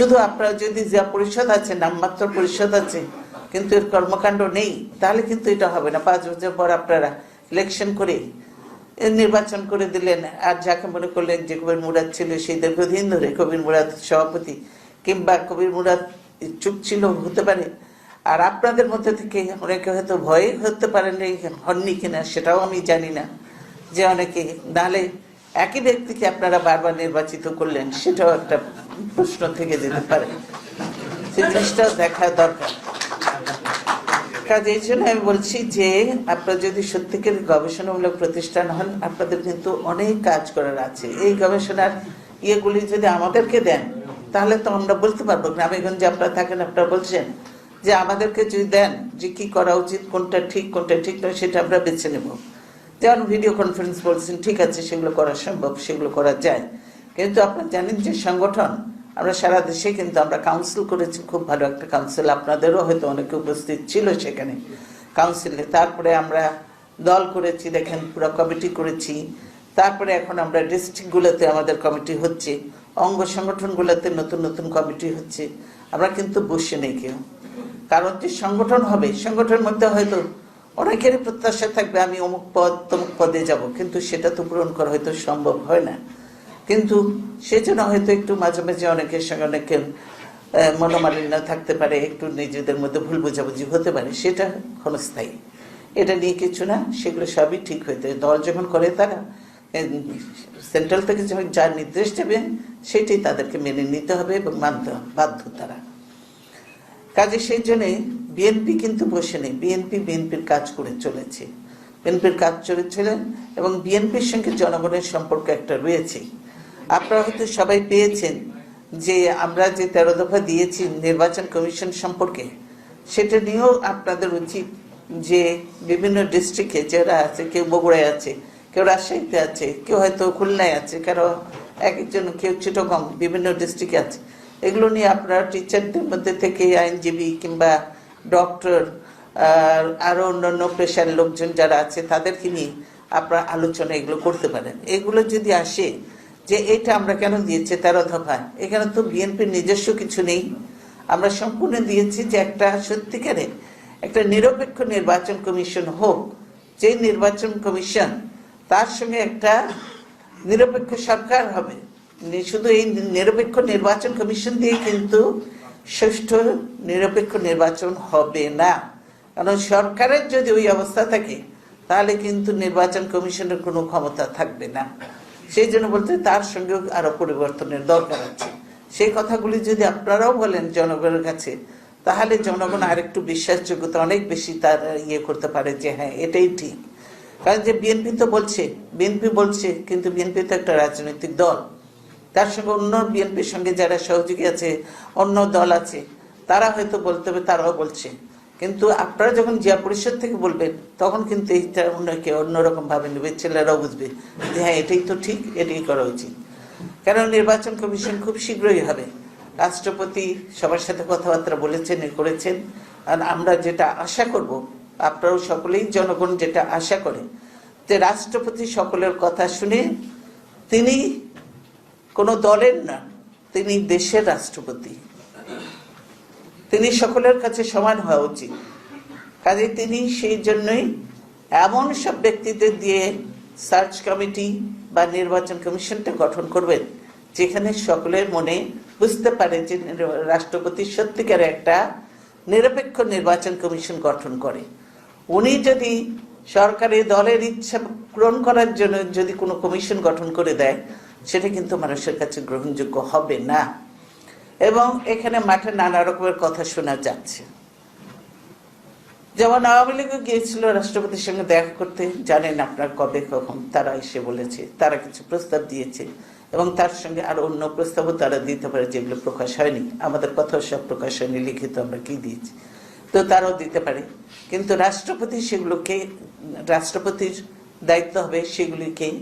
শুধু আপনারা যদি যা পরিষদ আছে, নামমাত্র পরিষদ আছে, কিন্তু এর কর্মকাণ্ড নেই, তাহলে কিন্তু এটা হবে না। পাঁচ বছর পর আপনারা ইলেকশন করে নির্বাচন করে দিলেন, আর যাকে মনে করলেন যে কবির মুরাদ ছিল, সেই দীর্ঘদিন ধরে কবির মুরাদ সভাপতি, কিংবা কবির মুরাদ চুপ ছিল, হতে পারে। আর আপনাদের মধ্যে থেকে অনেকে হয়তো ভয়ে হতে পারেন হননি কিনা সেটাও আমি জানি না, যে অনেকে। নাহলে একই ব্যক্তিকে আপনারা বারবার নির্বাচিত করলেন? সেটাও একটা প্রশ্ন থেকে যেতে পারে। সেই জিনিসটাও দেখা দরকার। কাজে এই জন্য আমি বলছি যে, আপনারা যদি সত্যিকার গবেষণামূলক প্রতিষ্ঠান হন, আপনাদের কিন্তু অনেক কাজ করার আছে। এই গবেষণার ইয়েগুলি যদি আমাদেরকে দেন, তাহলে তো আমরা বলতে পারব, গ্রামেগঞ্জে আপনারা থাকেন, আপনারা বলছেন যে আমাদেরকে যদি দেন যে কি করা উচিত, কোনটা ঠিক কোনটা ঠিক নয় সেটা আমরা বেছে নেব। যেমন ভিডিও কনফারেন্স বলছেন, ঠিক আছে, সেগুলো করা সম্ভব, সেগুলো করা যায়। কিন্তু আপনার জানেন যে সংগঠন, আমরা সারা দেশে কিন্তু আমরা কাউন্সিল করেছি, খুব ভালো একটা কাউন্সিল আপনাদেরও হয়তো অনেকে উপস্থিত ছিল সেখানে কাউন্সিলে তারপরে আমরা দল করেছি, দেখেন, পুরো কমিটি করেছি। তারপরে এখন আমরা ডিস্ট্রিক্টগুলোতে আমাদের কমিটি হচ্ছে, অঙ্গ সংগঠনগুলোতে নতুন নতুন কমিটি হচ্ছে। আমরা কিন্তু বসে নেই কেউ। কারণ যে সংগঠন হবে, সংগঠনের মধ্যে হয়তো অনেকেরই প্রত্যাশা থাকবে, আমি অমুক পদ, তমুক পদে যাব, কিন্তু সেটা তো পূরণ করা হয়তো সম্ভব হয় না। কিন্তু সেজন্য হয়তো একটু মাঝে মাঝে অনেকের সঙ্গে অনেকের মনোমালিন্য থাকতে পারে, একটু নিজেদের মধ্যে ভুল বোঝাবুঝি হতে পারে, সেটা ক্ষণস্থায়ী এটা নিয়ে কিছু না, সেগুলো সবই ঠিক হইতে দল যখন করে তারা সেন্ট্রাল থেকে যখন যা নির্দেশ দেবে, সেটাই তাদেরকে মেনে নিতে হবে এবং মানতে বাধ্য তারা। কাজে সেই জন্যে বিএনপি কিন্তু বসে নেই। বিএনপি বিএনপির কাজ করে চলেছে। বিএনপির কাজ চলেছিলেন এবং বিএনপির সঙ্গে জনগণের সম্পর্ক একটা রয়েছে। আপনারা হয়তো সবাই পেয়েছেন যে আমরা যে তেরো দফা দিয়েছি নির্বাচন কমিশন সম্পর্কে, সেটা নিয়েও আপনাদের উচিত যে বিভিন্ন ডিস্ট্রিক্টে যারা আছে, কেউ বগুড়ায় আছে, কেউ রাজশাহীতে আছে, কেউ হয়তো খুলনায় আছে, কারও এক একজন, কেউ চিটগং, বিভিন্ন ডিস্ট্রিক্টে আছে। এগুলো নিয়ে আপনারা টিচারদের মধ্যে থেকে আইনজীবী কিংবা ডক্টর আর আরও অন্যান্য পেশার লোকজন যারা আছে, তাদেরকে নিয়ে আপনারা আলোচনা এগুলো করতে পারেন। এগুলো যদি আসে যে এটা আমরা কেন দিয়েছি, তেরো দফায় এখানে তো বিএনপির নিজস্ব কিছু নেই। আমরা সম্পূর্ণ দিয়েছি যে একটা সত্যিকারে একটা নিরপেক্ষ নির্বাচন কমিশন হোক যে নির্বাচন কমিশন তার সঙ্গে একটা নিরপেক্ষ সরকার হবে। শুধু এই নিরপেক্ষ নির্বাচন কমিশন দিয়ে কিন্তু সুষ্ঠু নিরপেক্ষ নির্বাচন হবে না। কারণ সরকারের যদি ওই অবস্থা থাকে, তাহলে কিন্তু নির্বাচন কমিশনের কোনো ক্ষমতা থাকবে না। সেই জন্য বলতে তার সঙ্গেও আরও পরিবর্তনের দরকার আছে। সেই কথাগুলি যদি আপনারাও বলেন জনগণের কাছে, তাহলে জনগণ আরেকটু বিশ্বাসযোগ্যতা অনেক বেশি তার ইয়ে করতে পারে যে হ্যাঁ এটাই ঠিক। কারণ যে বিএনপি তো বলছে, বিএনপি বলছে, কিন্তু বিএনপি তো একটা রাজনৈতিক দল। তার সঙ্গে অন্য বিএনপির সঙ্গে যারা সহযোগী আছে, অন্য দল আছে, তারা হয়তো বলতে হবে, তারাও বলছে। কিন্তু আপনারা যখন জিয়া পরিষদ থেকে বলবেন, তখন কিন্তু এইটা অন্যকে অন্যরকম ভাবে নেবে, ছেলেরাও বুঝবে যে হ্যাঁ এটাই তো ঠিক, এটাই করা উচিত। কারণ নির্বাচন কমিশন খুব শীঘ্রই হবে। রাষ্ট্রপতি সবার সাথে কথাবার্তা বলেছেন, এ করেছেন। আর আমরা যেটা আশা করব আপনারাও সকলেই জনগণ যেটা আশা করে, যে রাষ্ট্রপতি সকলের কথা শুনে তিনি কোনো দলের না, তিনি দেশের রাষ্ট্রপতি। তিনি সকলের কাছে সমান হওয়া উচিত। কাজে তিনি সেই জন্যই এমন সব ব্যক্তিদের দিয়ে সার্চ কমিটি বা নির্বাচন কমিশনটা গঠন করবেন, যেখানে সকলের মনে বুঝতে পারে যে রাষ্ট্রপতি সত্যিকার একটা নিরপেক্ষ নির্বাচন কমিশন গঠন করে। উনি যদি সরকারি দলের ইচ্ছা পূরণ করার জন্য যদি কোনো কমিশন গঠন করে দেয় সেটা কিন্তু মানুষের কাছে গ্রহণযোগ্য হবে না। এবং এখানে মাঠে নানা রকমের কথা শোনা যাচ্ছে। যেমন আওয়ামী লীগও গিয়েছিল রাষ্ট্রপতির সঙ্গে দেখা করতে। জানেন আপনার কবে কখন তারা এসে বলেছে, তারা কিছু প্রস্তাব দিয়েছে এবং তার সঙ্গে আরও অন্য প্রস্তাবও তারা দিতে পারে যেগুলো প্রকাশ হয়নি। আমাদের কথাও সব প্রকাশ হয়নি, লিখিত আমরা কি দিয়েছি? তো তারাও দিতে পারে। কিন্তু রাষ্ট্রপতি সেগুলোকে, রাষ্ট্রপতির দায়িত্ব হবে সেগুলিকে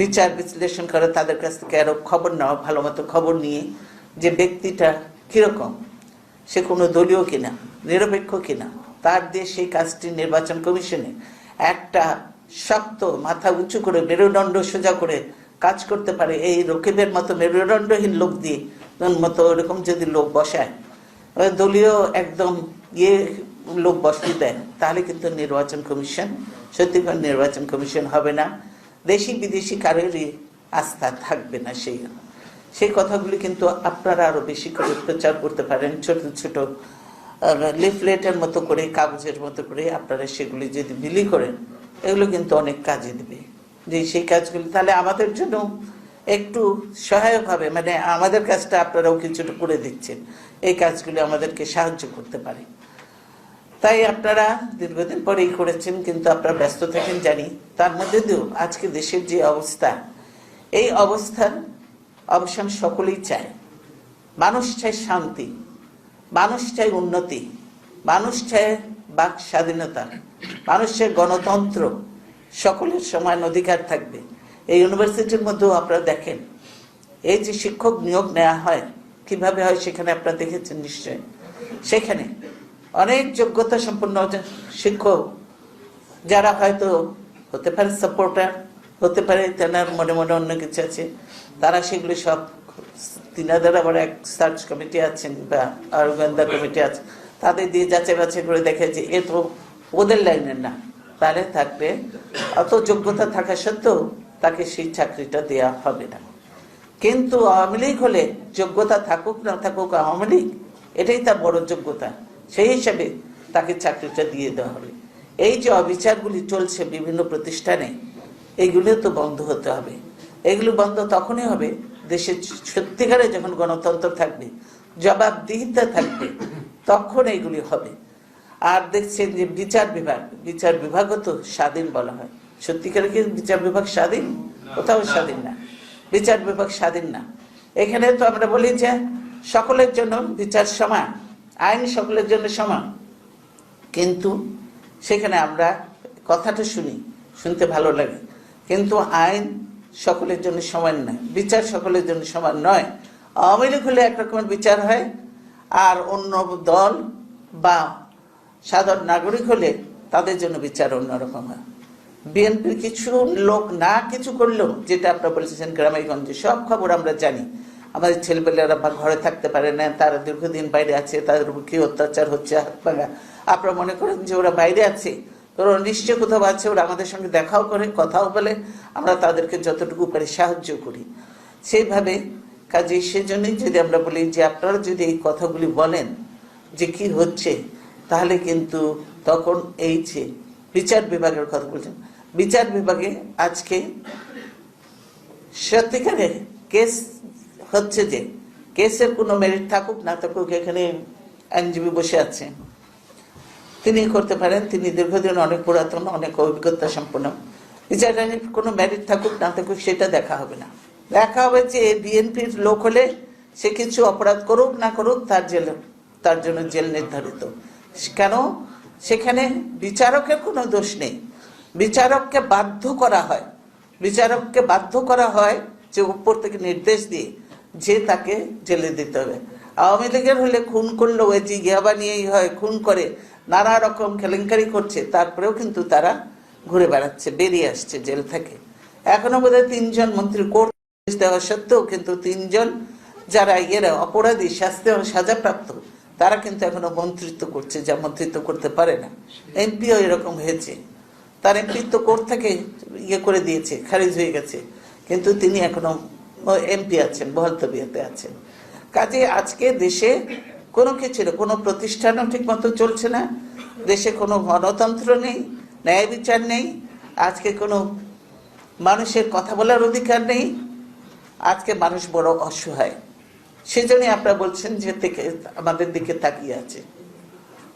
বিচার, বিশ্লেষণ করে, তাদের কাছ থেকে আরও খবর নেওয়া, ভালো মতো খবর নিয়ে যে ব্যক্তিটা কীরকম, সে কোনো দলীয় কিনা, নিরপেক্ষ কিনা, তার দিয়ে সেই কাজটি নির্বাচন কমিশনে একটা শক্ত, মাথা উঁচু করে মেরুদণ্ড সোজা করে কাজ করতে পারে, এই রকিবের মতো মেরুদণ্ডহীন লোক দিয়ে মতো ওরকম যদি লোক বসায় দলীয় একদম ইয়ে লোক বসিয়ে দেয়, তাহলে কিন্তু নির্বাচন কমিশন, সত্যিকার নির্বাচন কমিশন হবে না। দেশি বিদেশি কারোরই আস্থা থাকবে না সেই। সেই কথাগুলি কিন্তু আপনারা আরও বেশি করে প্রচার করতে পারেন, ছোট ছোট লিফলেটের মতো করে, কাগজের মতো করে আপনারা সেগুলি যদি বিলি করেন, এগুলো কিন্তু অনেক কাজে দেবে। যে সেই কাজগুলি, তাহলে আমাদের জন্য একটু সহায়ক হবে। মানে আমাদের কাজটা আপনারাও কিছুটা করে দিচ্ছেন। এই কাজগুলি আমাদেরকে সাহায্য করতে পারে। তাই আপনারা দীর্ঘদিন পরেই করেছেন, কিন্তু আপনারা ব্যস্ত থাকেন জানি। তার মধ্যে দিয়েও আজকে দেশের যে অবস্থা, এই অবস্থার অবসান সকলেই চায়। মানুষ চায় শান্তি, মানুষ চায় উন্নতি, মানুষ চায় বাক স্বাধীনতা, মানুষ চায় গণতন্ত্র, সকলের সমান অধিকার থাকবে। এই ইউনিভার্সিটির মধ্যেও আপনারা দেখেন, এই যে শিক্ষক নিয়োগ নেওয়া হয়, কীভাবে হয় সেখানে আপনারা দেখেছেন নিশ্চয় সেখানে অনেক যোগ্যতা সম্পন্ন শিক্ষক, যারা হয়তো হতে পারে সাপোর্টার হতে পারে তেনার মনে মনে অন্য কিছু আছে, তারা সেগুলো সব তিনাদের আবার এক সার্চ কমিটি আছেন বা আর গোয়েন্দা কমিটি আছে, তাদের দিয়ে যাচাই বাছাই করে দেখে যে এ তো ওদের লাইনের না। তাহলে থাকবে, অত যোগ্যতা থাকা সত্ত্বেও তাকে সেই চাকরিটা দেয়া হবে না। কিন্তু আওয়ামী লীগ হলে যোগ্যতা থাকুক না থাকুক আওয়ামী লীগ, এটাই তার বড় যোগ্যতা। সেই হিসাবে তাকে চাকরিটা দিয়ে দেওয়া হবে। এই যে অবিচারগুলি চলছে বিভিন্ন প্রতিষ্ঠানে এইগুলো তো বন্ধ হতে হবে। এগুলো বন্ধ তখনই হবে দেশে সত্যিকারে যখন গণতন্ত্র থাকবে, জবাবদিহিতা থাকবে, তখন এইগুলি হবে। আর দেখছেন যে বিচার বিভাগ, বিচার বিভাগও তো স্বাধীন বলা হয়। সত্যিকারে কি বিচার বিভাগ স্বাধীন? কোথাও স্বাধীন না। বিচার বিভাগ স্বাধীন না। এখানে তো আমরা বলি যে সকলের জন্য বিচার সমান। আইন সকলের জন্য সমান। কিন্তু সেখানে আমরা কথাটা শুনি, শুনতে ভালো লাগে। কিন্তু আইন সকলের জন্য সমান নয়, বিচার সকলের জন্য সমান নয়। আওয়ামী লীগ হলে একরকমের বিচার হয়, আর অন্য দল বা সাধারণ নাগরিক হলে তাদের জন্য বিচার অন্যরকম হয়। বিএনপির কিছু লোক না কিছু করলেও, যেটা আপনারা বলেছেন গ্রামে গঞ্জে সব খবর আমরা জানি। আমাদের ছেলেপেলেরা বা ঘরে থাকতে পারে না, তারা দীর্ঘদিন বাইরে আছে, তাদের কি অত্যাচার হচ্ছে আপনারা মনে করেন যে ওরা বাইরে আছে? ওরা নিশ্চয় কোথাও আছে, ওরা আমাদের সঙ্গে দেখাও করে, কথাও বলে। আমরা তাদেরকে যতটুকু পারি সাহায্য করি। সেইভাবে কাজে সেজন্যই যদি আমরা বলি যে আপনারা যদি এই কথাগুলি বলেন যে কি হচ্ছে, তাহলে কিন্তু তখন এই যে বিচার বিভাগের কথা বলছেন, বিচার বিভাগে আজকে সত্যিকারে কেস হচ্ছে যে কেসের কোনো মেরিট থাকুক না থাকুক, এখানে আইনজীবী বসে আছে। তিনি করতে পারেন, তিনি দীর্ঘদিন অনেক পুরাতন, অনেক অভিজ্ঞতা সম্পন্ন। বিচারের কোনো মেরিট থাকুক না থাকুক, সেটা দেখা হবে না। দেখা হবে যে বিএনপির লোক হলে সে কিছু অপরাধ করুক না করুক, তার জেল, তার জন্য জেল নির্ধারিত। কেন? সেখানে বিচারকের কোনো দোষ নেই। বিচারককে বাধ্য করা হয়। বিচারককে বাধ্য করা হয় যে উপর থেকে নির্দেশ দিয়ে যে তাকে জেলে দিতে হবে। আওয়ামী লীগের হলে খুন করলেও ওই যে ইয়াবা নিয়েই হয়, খুন করে, নানা রকম কেলেঙ্কারি করছে, তারপরেও কিন্তু তারা ঘুরে বেড়াচ্ছে, বেরিয়ে আসছে জেল থেকে। এখনও বোধহয় তিনজন মন্ত্রী কোর্ট দেওয়া সত্ত্বেও কিন্তু তিনজন যারা ইয়েরা, অপরাধী, শাস্তি ও সাজাপ্রাপ্ত, তারা কিন্তু এখনও মন্ত্রিত্ব করছে, যা মন্ত্রিত্ব করতে পারে না। এমপিও এরকম হয়েছে। তার এমপিত্ব কোর্ট থেকে ইয়ে করে দিয়েছে, খারিজ হয়ে গেছে। কিন্তু তিনি এখনও এমপি আছেন বহাল আছেন। কাজে আজকে দেশে কোনো কিছু না, কোনো প্রতিষ্ঠানও ঠিক মতো চলছে না দেশে কোনো গণতন্ত্র নেই ন্যায় বিচার নেই আজকে কোনো মানুষের কথা বলার অধিকার নেই আজকে মানুষ বড় অসহায়। সেজন্যই আপনারা বলছেন যে থেকে আমাদের দিকে তাকিয়ে আছে।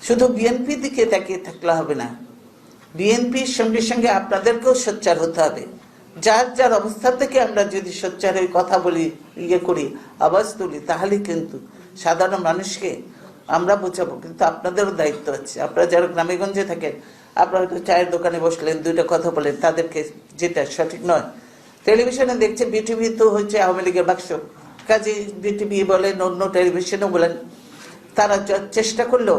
শুধু বিএনপি দিকে তাকিয়ে থাকলে হবে না বিএনপির সঙ্গে সঙ্গে আপনাদেরকেও সোচ্চার হতে হবে। যার যার অবস্থা থেকে আমরা যদি সোচ্চার কথা বলি ইয়ে করি, আওয়াজ তুলি, তাহলে কিন্তু সাধারণ মানুষকে আমরা বোঝাবো। কিন্তু আপনাদেরও দায়িত্ব আছে। আপনারা যারা গ্রামেগঞ্জে থাকেন, আপনারা হয়তো চায়ের দোকানে বসলেন, দুইটা কথা বলেন, তাদেরকে যেটা সঠিক নয়। টেলিভিশনে দেখছে, বিটিভি তো হচ্ছে আওয়ামী লীগের বাক্স। কাজে বিটিভি বলেন, অন্য টেলিভিশনও বলেন, তারা চেষ্টা করলেও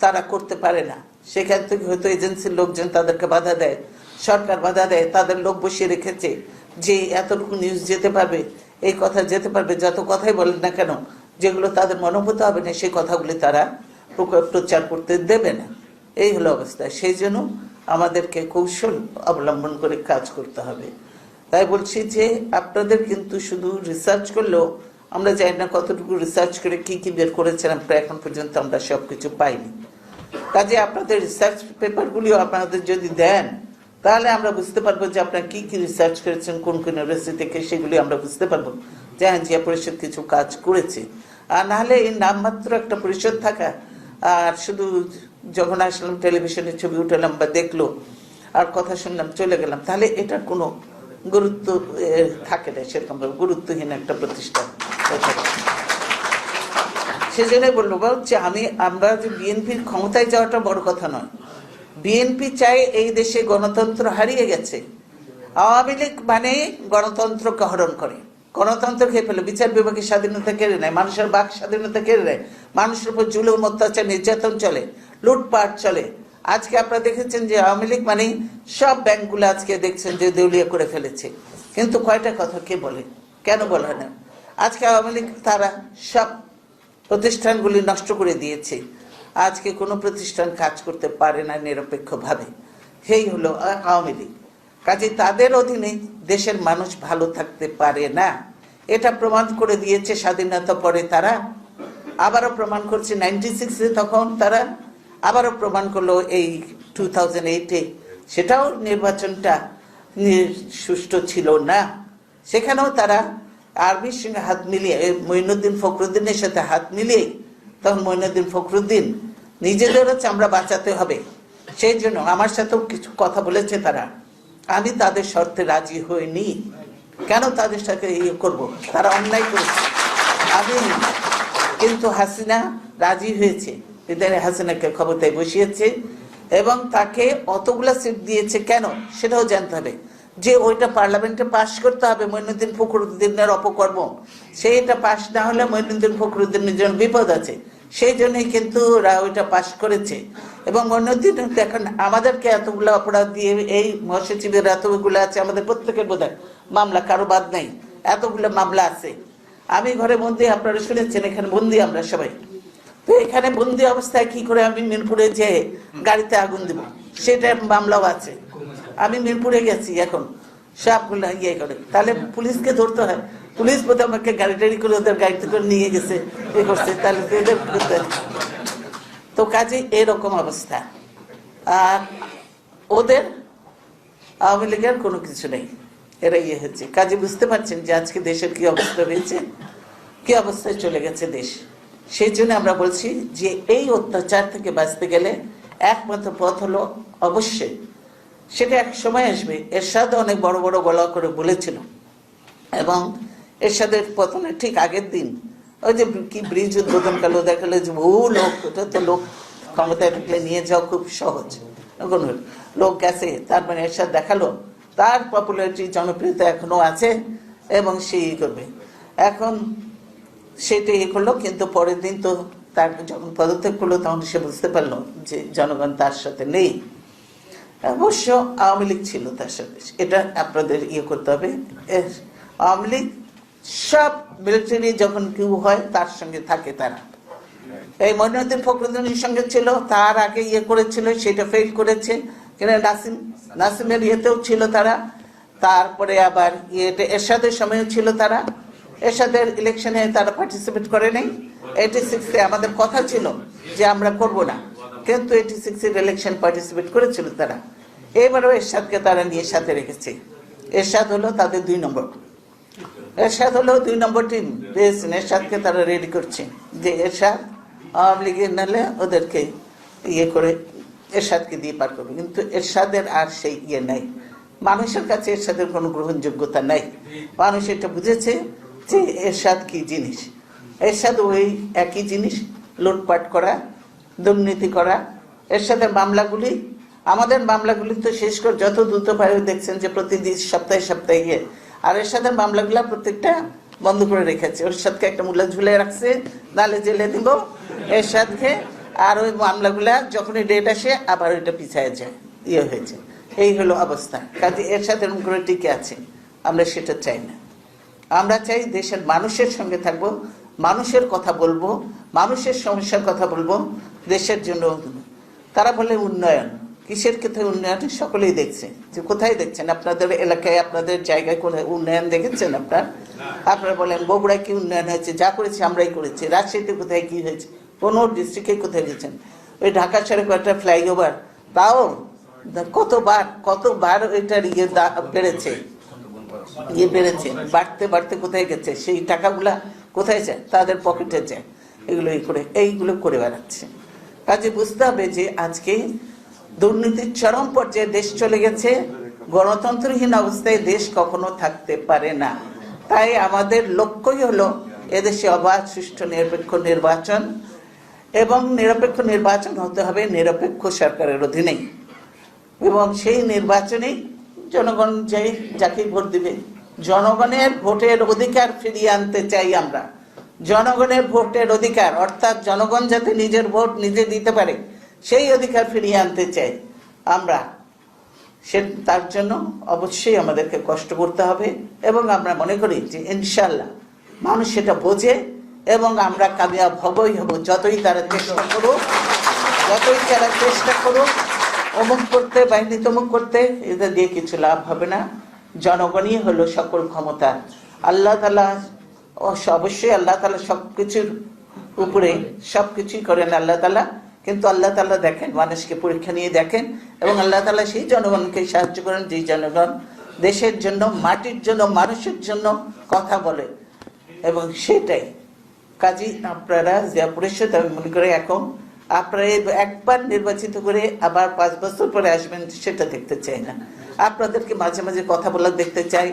তারা করতে পারে না। সেখান থেকে হয়তো এজেন্সির লোকজন তাদেরকে বাধা দেয়। সরকার বাধা দেয়, তাদের লোক বসিয়ে রেখেছে। যে এতটুকু নিউজ যেতে পারবে, এই কথা যেতে পারবে, যত কথাই বলেন না কেন, যেগুলো তাদের মনোভূত হবে না, সেই কথাগুলি তারা প্রচার করতে দেবে না। এই হলো অবস্থা। সেই জন্য আমাদেরকে কৌশল অবলম্বন করে কাজ করতে হবে। তাই বলছি যে, আপনাদের কিন্তু শুধু রিসার্চ করলেও আমরা জানি না কতটুকু রিসার্চ করে কি কি বের করেছিলাম আমরা এখন পর্যন্ত আমরা সব কিছু পাইনি। কাজে আপনাদের রিসার্চ পেপারগুলিও আপনাদের যদি দেন তাহলে আমরা বুঝতে পারব যে আপনারা কি কি রিসার্চ করেছেন, কোন কোন ইউনিভার্সিটি থেকে সেগুলি আমরা বুঝতে পারব। যে হ্যাঁ জিয়া পরিষদ কিছু কাজ করেছে। আর নাহলে এই নামমাত্র একটা পরিষদ থাকা, আর শুধু যখন আসলাম টেলিভিশনে ছবি উঠালাম বা দেখল, আর কথা শুনলাম, চলে গেলাম, তাহলে এটার কোনো গুরুত্ব থাকে না সেরকমভাবে গুরুত্বহীন একটা প্রতিষ্ঠান। সেজন্যই বাবু যে আমি, আমরা যে বিএনপির ক্ষমতায় যাওয়াটা বড় কথা নয়। বিএনপি চায় এই দেশে গণতন্ত্র হারিয়ে গেছে। আওয়ামী লীগ মানে গণতন্ত্রকে হরণ করে। গণতন্ত্র খেয়ে ফেলে, বিচার বিভাগের স্বাধীনতা কেড়ে নেয়, মানুষের বাক স্বাধীনতা কেড়ে নেয়, মানুষের উপর জুলুম, অত্যাচার, নির্যাতন চলে, লুটপাট চলে। আজকে আপনারা দেখেছেন যে আওয়ামী লীগ মানে সব ব্যাংকগুলো আজকে দেখছেন যে দেউলিয়া করে ফেলেছে। কিন্তু কয়টা কথা কে বলে? কেন বলে না? আজকে আওয়ামী লীগ তারা সব প্রতিষ্ঠানগুলি নষ্ট করে দিয়েছে। আজকে কোনো প্রতিষ্ঠান কাজ করতে পারে না নিরপেক্ষভাবে। সেই হলো আওয়ামী লীগ। কাজে তাদের অধীনে দেশের মানুষ ভালো থাকতে পারে না। এটা প্রমাণ করে দিয়েছে স্বাধীনতা পরে তারা। আবারও প্রমাণ করছে নাইনটি সিক্সে তখন তারা। আবারও প্রমাণ করল এই টু থাউজেন্ড এইটে সেটাও নির্বাচনটা সুষ্ঠু ছিল না। সেখানেও তারা আর্মির সঙ্গে হাত মিলিয়ে মঈনুদ্দিন ফখরুদ্দিনের সাথে হাত মিলিয়ে তখন মঈনুদ্দিন ফখরুদ্দিন। নিজেদেরও চামড়া বাঁচাতে হবে। সেই জন্য আমার সাথেও কিছু কথা বলেছে তারা। আমি তাদের শর্তে রাজি হইনি। কেন তাদের সাথে ইয়ে করব? তারা অন্যায় করেছে। আমি কিন্তু হাসিনা রাজি হয়েছে। এদের হাসিনাকে ক্ষমতায় বসিয়েছে এবং তাকে অতগুলা সিট দিয়েছে। কেন? সেটাও জানতে হবে। যে ওইটা পার্লামেন্টে পাশ করতে হবে, মইনুদ্দিন ফখরুদ্দিনের অপকর্ম। সেইটা পাশ না হলে মইনুদ্দিন ফখরুদ্দিনের জন্য বিপদ আছে। সেই জন্যই কিন্তু ওরা ওইটা পাশ করেছে। এবং মইনুদ্দিন দেখেন, আমাদেরকে এতগুলো অপরাধ দিয়ে এই মহাসচিবের এতগুলো আছে, আমাদের প্রত্যেকের বোধ মামলা কারও বাদ নেই। এতগুলো মামলা আছে। আমি ঘরে বন্দি, আপনারা শুনেছেন, এখানে বন্দি আমরা সবাই। তো এখানে বন্দি অবস্থায় কি করে আমি মিরপুরে যে গাড়িতে আগুন দিব, সেটা মামলাও আছে। আমি মিরপুরে গেছি এখন। সবগুলো ইয়ে করে। তাহলে পুলিশকে ধরতে হয়। পুলিশ বোধহয় আমাকে গাড়ি টাড়ি করে ওদের গাড়িতে করে নিয়ে গেছে, এ করছে, তাহলে তো কাজে এরকম অবস্থা। আর ওদের আওয়ামী লীগের কোনো কিছু নেই। এরা ইয়ে হচ্ছে। কাজে বুঝতে পারছেন যে আজকে দেশের কি অবস্থা হয়েছে, কি অবস্থায় চলে গেছে দেশ। সেই জন্য আমরা বলছি যে এই অত্যাচার থেকে বাঁচতে গেলে একমাত্র পথ হলো অবশ্যই সেটা এক সময় আসবে। এরশাদ অনেক বড় বড় গলা করে বলেছিল। এবং এরশাদের পতনের ঠিক আগের দিন ওই যে কি ব্রিজ উদ্বোধন কালো দেখাল যে বহু লোক, ওটা তো লোক ক্ষমতায় থাকলে নিয়ে যাওয়া খুব সহজ। কোনো লোক গেছে তার মানে এরশাদ দেখাল, তার পপুলারিটি জনপ্রিয়তা এখনও আছে এবং সে ই করবে। এখন সেটা ইয়ে করল, কিন্তু পরের দিন তো তার যখন পদত্যাগ করল, তখন সে বুঝতে পারল যে জনগণ তার সাথে নেই। অবশ্য আওয়ামী লীগ ছিল তার সাথে। এটা আপনাদের ইয়ে করতে হবে। আওয়ামী লীগ সব মিলিটারি যখন কেউ হয়, তার সঙ্গে থাকে তারা। এই মইনুদ্দিন ফখরুদ্দিনের সঙ্গে ছিল, তার আগে ইয়ে করেছিল, সেটা ফেল করেছে। কিন্তু নাসিম, নাসিমের ইয়েতেও ছিল তারা। তারপরে আবার ইয়েটা এরশাদের সময়ও ছিল তারা। এরশাদের ইলেকশনে তারা পার্টিসিপেট করে নাই। এইটি সিক্সে আমাদের কথা ছিল যে আমরা করব না। কিন্তু এইটি সিক্সের ইলেকশন পার্টিসিপেট করেছিল তারা। এবারও এরশাদকে তারা নিয়ে সাথে রেখেছে। এরশাদ হলো তাদের দুই নম্বর। এরশাদ হলো দুই নম্বর টিম পেয়েছেন এরশাদকে তারা রেডি করছে যে এরশাদ আওয়ামী লীগের নালে ওদেরকে ইয়ে করে এরশাদকে দিয়ে পার করবে। কিন্তু এরশাদের আর সেই ইয়ে নাই। মানুষের কাছে এরশাদের কোনো গ্রহণযোগ্যতা নাই। মানুষ এটা বুঝেছে যে এরশাদ কি জিনিস? এরশাদ ওই একই জিনিস, লুটপাট করা দুর্নীতি করা। এর সাথে মামলাগুলি, আমাদের মামলাগুলি তো শেষ করে, যত দ্রুত পারে দেখছেন যে প্রতিদিন সপ্তাহে সপ্তাহে। গিয়ে আর এর সাথে মামলাগুলো প্রত্যেকটা বন্ধ করে রেখেছে। ওর সাথে একটা মূল্য ঝুলে রাখছে, নালে জেলে দিব এর সাথে আর ওই মামলাগুলা যখনই ডেট আসে, আবার ওইটা পিছায় যায়। ইয়ে হয়েছে। এই হলো অবস্থা। কাজে এর সাথে এরকম করে টিকে আছে। আমরা সেটা চাই না। আমরা চাই দেশের মানুষের সঙ্গে থাকব, মানুষের কথা বলব, মানুষের সমস্যার কথা বলব, দেশের জন্য তারা বলে উন্নয়ন। কিসের ক্ষেত্রে উন্নয়ন? সকলেই দেখছে। যে কোথায় দেখছেন? আপনাদের এলাকায়, আপনাদের জায়গায় কোনো উন্নয়ন দেখেছেন আপনার? আপনারা বলেন, বগুড়ায় কি উন্নয়ন হয়েছে? যা করেছি আমরাই করেছি। রাজশাহীতে কোথায় কি হয়েছে? কোনো ডিস্ট্রিক্টে কোথায় গেছেন? ওই ঢাকা শহরে কয়েকটা ফ্লাইওভার তাও কতবার কতবার এটার ইয়ে বেড়েছে। ইয়ে বেড়েছে বাড়তে বাড়তে কোথায় গেছে, সেই টাকাগুলা কোথায় যায়? তাদের পকেটে যায়। এগুলো এই করে, এইগুলো করে বেড়াচ্ছে। কাজে বুঝতে হবে যে আজকে দুর্নীতির চরম পর্যায়ে দেশ চলে গেছে। গণতন্ত্রহীন অবস্থায় দেশ কখনো থাকতে পারে না। তাই আমাদের লক্ষ্যই হলো এদেশে অবাধ, সুষ্ঠু, নিরপেক্ষ নির্বাচন এবং নিরপেক্ষ নির্বাচন হতে হবে নিরপেক্ষ সরকারের অধীনেই। এবং সেই নির্বাচনে জনগণ যে যাকে ভোট দিবে। জনগণের ভোটের অধিকার ফিরিয়ে আনতে চাই আমরা। জনগণের ভোটের অধিকার, অর্থাৎ জনগণ যাতে নিজের ভোট নিজে দিতে পারে, সেই অধিকার ফিরিয়ে আনতে চাই আমরা। সে, তার জন্য অবশ্যই আমাদেরকে কষ্ট করতে হবে এবং আমরা মনে করি যে ইনশাল্লাহ মানুষ সেটা বোঝে এবং আমরা কামিয়াব হবই হব, যতই তারা চেষ্টা করুক, যতই তারা চেষ্টা করুক অমুক করতে, বাহিনী তমুক করতে এদের দিয়ে কিছু লাভ হবে না। জনগণই হলো সকল ক্ষমতা। আল্লাহ তালা অবশ্যই আল্লাহ তালা সব কিছুর উপরে সব কিছুই করেন আল্লাহ তালা কিন্তু আল্লাহ তালা দেখেন, মানুষকে পরীক্ষা নিয়ে দেখেন এবং আল্লাহ তালা সেই জনগণকে সাহায্য করেন যেই জনগণ দেশের জন্য, মাটির জন্য, মানুষের জন্য কথা বলে। এবং সেটাই। কাজী আপনারা যে পরিষদ আমি মনে করি এখন আপনারা একবার নির্বাচিত করে আবার পাঁচ বছর পরে আসবেন, সেটা দেখতে চাই না। আপনাদেরকে মাঝে মাঝে কথা বলা দেখতে চাই,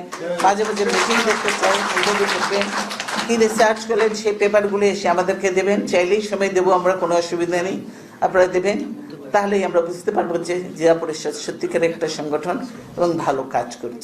মাঝে মাঝে মিটিং দেখতে চাই এইভাবে দেখবেন কি রিসার্চ করলেন, সেই পেপারগুলো এসে আমাদেরকে দেবেন। চাইলেই সময় দেবো, আমরা কোনো অসুবিধা নেই। আপনারা দেবেন, তাহলেই আমরা বুঝতে পারব যে জেলা পরিষদ সত্যিকার একটা সংগঠন এবং ভালো কাজ করছে।